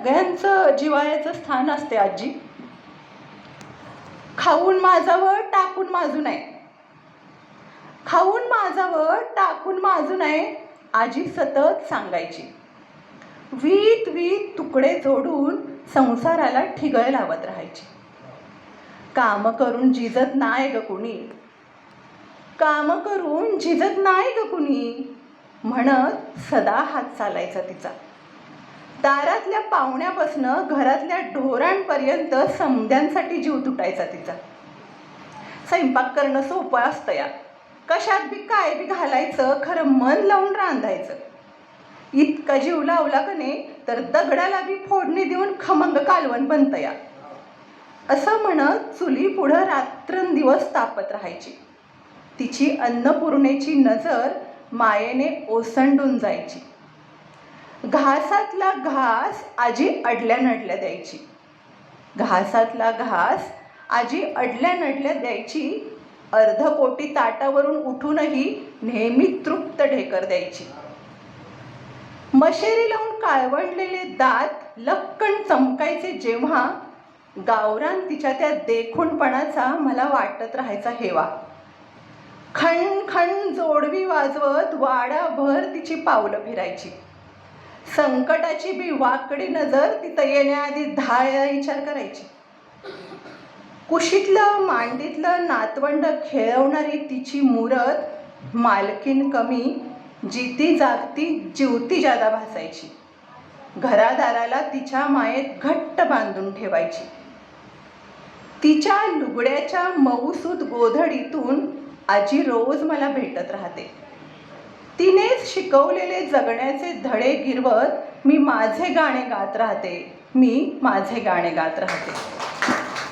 सगळ्यांचं जिवाळ्याचं स्थान असते आजी. खाऊन माझावं टाकून माजू नये. खाऊन माझावं टाकून माजू नये आजी सतत सांगायची. वीत वीत तुकडे जोडून संसाराला ठिगळ लावत राहायची. काम करून झिजत नाही ग कुणी. काम करून झिजत नाही ग कुणी. म्हणत सदा हात चालायचा तिचा. दारातल्या पाहुण्यापासनं घरातल्या ढोरांपर्यंत समध्यांसाठी जीव तुटायचा तिचा. स्वयंपाक करणं सोपं असतं या कशात बी काय बी घालायचं खरं मन लावून रांधायचं. इतका जीव लावला का नाही तर दगडाला बी फोडणी देऊन खमंग कालवण बनतं या असं म्हणत चुली पुढं रात्रंदिवस तापत राहायची. तिची अन्नपूर्णेची नजर मायेने ओसंडून जायची. घासातला घास आजी अडल्या नडल्या द्यायची. घासातला घास आजी अडल्या नडल्या द्यायची. अर्धपोटी ताटावरून उठूनही नेहमी तृप्त ढेकर द्यायची. मशेरी लावून काळवंडलेले दात लक्कण चमकायचे जेव्हा गावरान तिच्या त्या देखूणपणाचा मला वाटत राहायचा हेवा. खण खण जोडवी वाजवत वाडाभर तिची पावलं फिरायची. संकटाची बी वाकडी नजर तिथं येण्याआधी दहा वेळा विचार करायची. कुशीतलं मांडीतलं नातवंड खेळवणारी तिची मुरत मालकीन कमी जिती जागती जीवती जादा भासायची. घरादाराला तिच्या मायेत घट्ट बांधून ठेवायची. तिच्या लुगड्याच्या मऊसूत गोधडीतून आजी रोज मला भेटत राहते. तिनेच शिकवलेले जगण्याचे धडे गिरवत मी माझे गाणे गात राहते. मी माझे गाणे गात राहते.